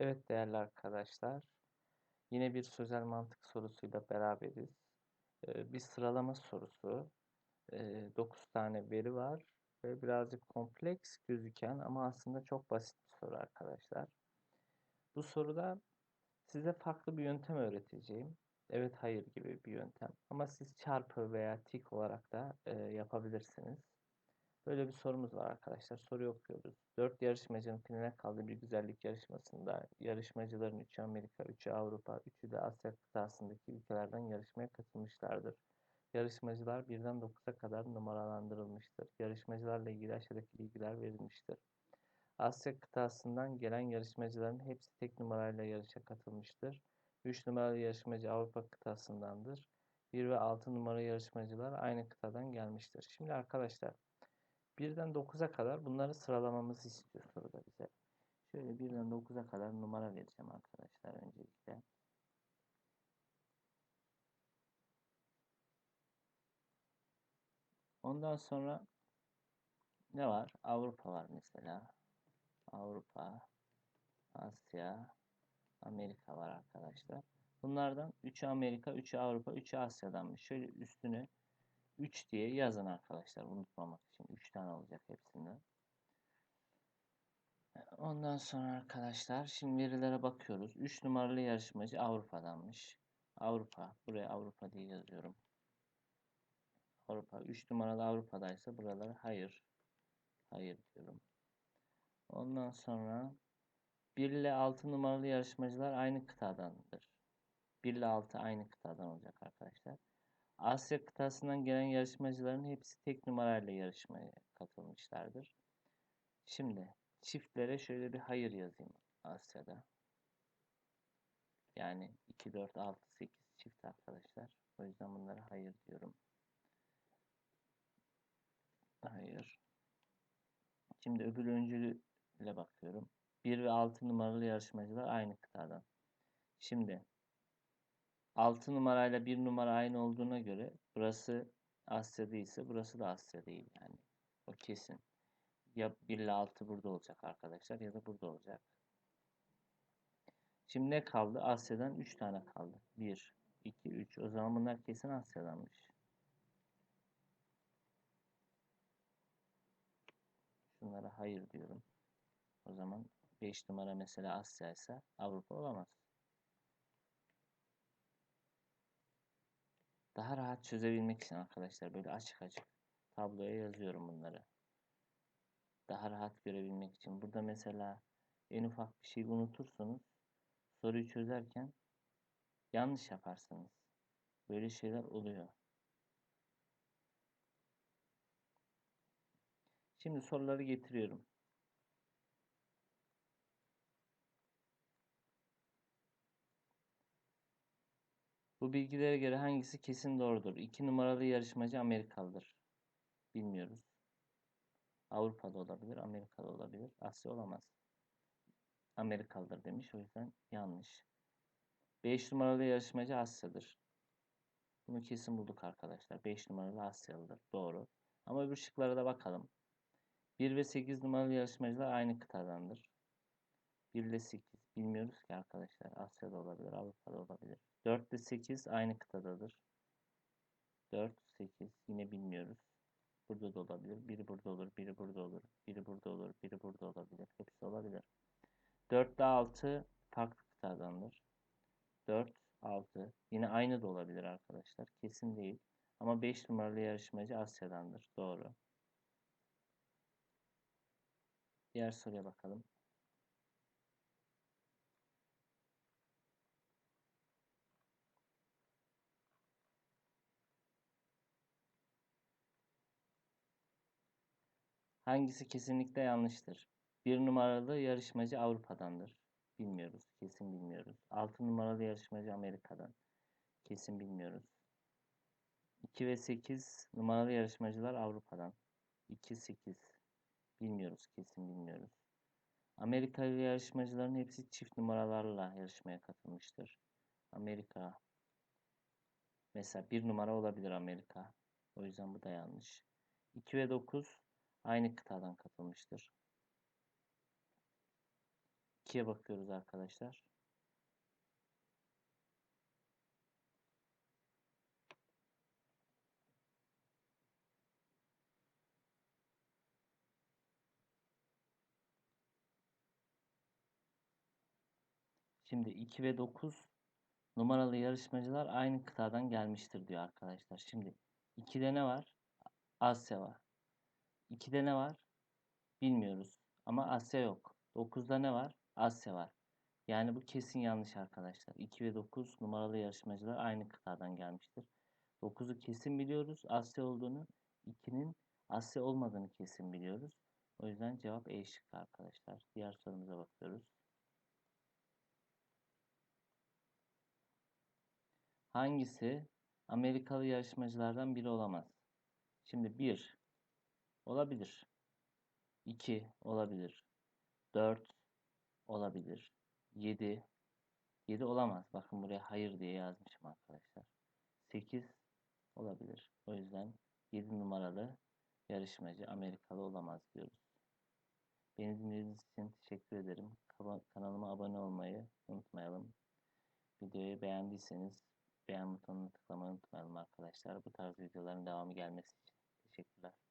Evet değerli arkadaşlar, yine bir sözel mantık sorusuyla beraberiz. Ee, bir sıralama sorusu. 9 tane veri var ve birazcık kompleks gözüken ama aslında çok basit bir soru arkadaşlar. Bu soruda size farklı bir yöntem öğreteceğim. Evet hayır gibi bir yöntem. Ama siz çarpı veya tik olarak da e, yapabilirsiniz. Böyle bir sorumuz var arkadaşlar. Soruyu okuyoruz. 4 yarışmacının finale kaldığı bir güzellik yarışmasında yarışmacıların 3'ü Amerika, 3'ü Avrupa, 3'ü de Asya kıtasındaki ülkelerden yarışmaya katılmışlardır. Yarışmacılar birden 9'a kadar numaralandırılmıştır. Yarışmacılarla ilgili aşağıdaki bilgiler verilmiştir. Asya kıtasından gelen yarışmacıların hepsi tek numarayla yarışa katılmıştır. 3 numaralı yarışmacı Avrupa kıtasındandır. 1 ve 6 numaralı yarışmacılar aynı kıtadan gelmiştir. Şimdi arkadaşlar Birden 9'a kadar bunları sıralamamızı istiyor soruda bize. Şöyle birden 9'a kadar numara vereceğim arkadaşlar öncelikle. Ondan sonra ne var? Avrupa var mesela. Avrupa, Asya, Amerika var arkadaşlar. Bunlardan 3'ü Amerika, 3'ü Avrupa, 3'ü Asya'danmış. Şöyle üstünü 3 diye yazın arkadaşlar unutmamak için. 3 tane olacak hepsinden. Ondan sonra arkadaşlar şimdi verilere bakıyoruz. 3 numaralı yarışmacı Avrupa'danmış. Avrupa. Buraya Avrupa diye yazıyorum. Avrupa. 3 numaralı Avrupa'daysa buralara hayır. Hayır diyorum. Ondan sonra 1 ile 6 numaralı yarışmacılar aynı kıtadandır. 1 ile 6 aynı kıtadan olacak arkadaşlar. Asya kıtasından gelen yarışmacıların hepsi tek numarayla yarışmaya katılmışlardır. Şimdi çiftlere şöyle bir hayır yazayım Asya'da. Yani 2, 4, 6, 8 çift arkadaşlar. O yüzden bunlara hayır diyorum. Hayır. Şimdi öbür öncülüyle bakıyorum. 1 ve 6 numaralı yarışmacılar aynı kıtadan. Şimdi 6 numarayla 1 numara aynı olduğuna göre burası Asya değilse burası da Asya değil yani. O kesin. Ya 1 ile 6 burada olacak arkadaşlar ya da burada olacak. Şimdi ne kaldı? Asya'dan 3 tane kaldı. 1, 2, 3. O zaman bunlar kesin Asya'danmış. Şunlara hayır diyorum. O zaman 5 numara mesela Asya ise Avrupa olamaz. Daha rahat çözebilmek için arkadaşlar böyle açık açık tabloya yazıyorum bunları. Daha rahat görebilmek için. Burada mesela en ufak bir şey unutursunuz. Soruyu çözerken yanlış yaparsınız. Böyle şeyler oluyor. Şimdi soruları getiriyorum. Bu bilgilere göre hangisi kesin doğrudur? 2 numaralı yarışmacı Amerikalıdır. Bilmiyoruz. Avrupa'da olabilir, Amerika'da olabilir. Asya olamaz. Amerikalıdır demiş. O yüzden yanlış. 5 numaralı yarışmacı Asya'dır. Bunu kesin bulduk arkadaşlar. 5 numaralı Asyalıdır. Doğru. Ama öbür şıklara da bakalım. 1 ve 8 numaralı yarışmacılar aynı kıtadandır. 1 ile 8 bilmiyoruz ki arkadaşlar. Asya'da olabilir, Avrupa'da olabilir. 4 ile 8 aynı kıtadadır. 4, 8 yine bilmiyoruz. Burada da olabilir. Biri burada olur, biri burada olur, biri burada olur, biri burada olabilir. Hepsi olabilir. 4 ile 6 farklı kıtadandır. 4, 6 yine aynı da olabilir arkadaşlar. Kesin değil. Ama 5 numaralı yarışmacı Asya'dandır. Doğru. Diğer soruya bakalım. Hangisi kesinlikle yanlıştır? Bir numaralı yarışmacı Avrupa'dandır. Bilmiyoruz. Kesin bilmiyoruz. Altı numaralı yarışmacı Amerika'dan. Kesin bilmiyoruz. 2 ve 8 numaralı yarışmacılar Avrupa'dan. 2, 8. Bilmiyoruz. Kesin bilmiyoruz. Amerikalı yarışmacıların hepsi çift numaralarla yarışmaya katılmıştır. Amerika. Mesela bir numara olabilir Amerika. O yüzden bu da yanlış. 2 ve 9 aynı kıtadan katılmıştır. 2'ye bakıyoruz arkadaşlar. Şimdi 2 ve 9 numaralı yarışmacılar aynı kıtadan gelmiştir diyor arkadaşlar. Şimdi 2'de ne var? Asya var. 2'de ne var? Bilmiyoruz. Ama Asya yok. 9'da ne var? Asya var. Yani bu kesin yanlış arkadaşlar. 2 ve 9 numaralı yarışmacılar aynı kıtadan gelmiştir. 9'u kesin biliyoruz Asya olduğunu. 2'nin Asya olmadığını kesin biliyoruz. O yüzden cevap E şıkkı arkadaşlar. Diğer sorumuza bakıyoruz. Hangisi Amerikalı yarışmacılardan biri olamaz? Şimdi 1 olabilir. 2 olabilir. 4 olabilir. 7 7 olamaz. Bakın buraya hayır diye yazmışım arkadaşlar. 8 olabilir. O yüzden 7 numaralı yarışmacı Amerikalı olamaz diyoruz. Beni dinlediğiniz için teşekkür ederim. Kanalıma abone olmayı unutmayalım. Videoyu beğendiyseniz beğen butonuna tıklamayı unutmayalım arkadaşlar. Bu tarz videoların devamı gelmesi için teşekkürler.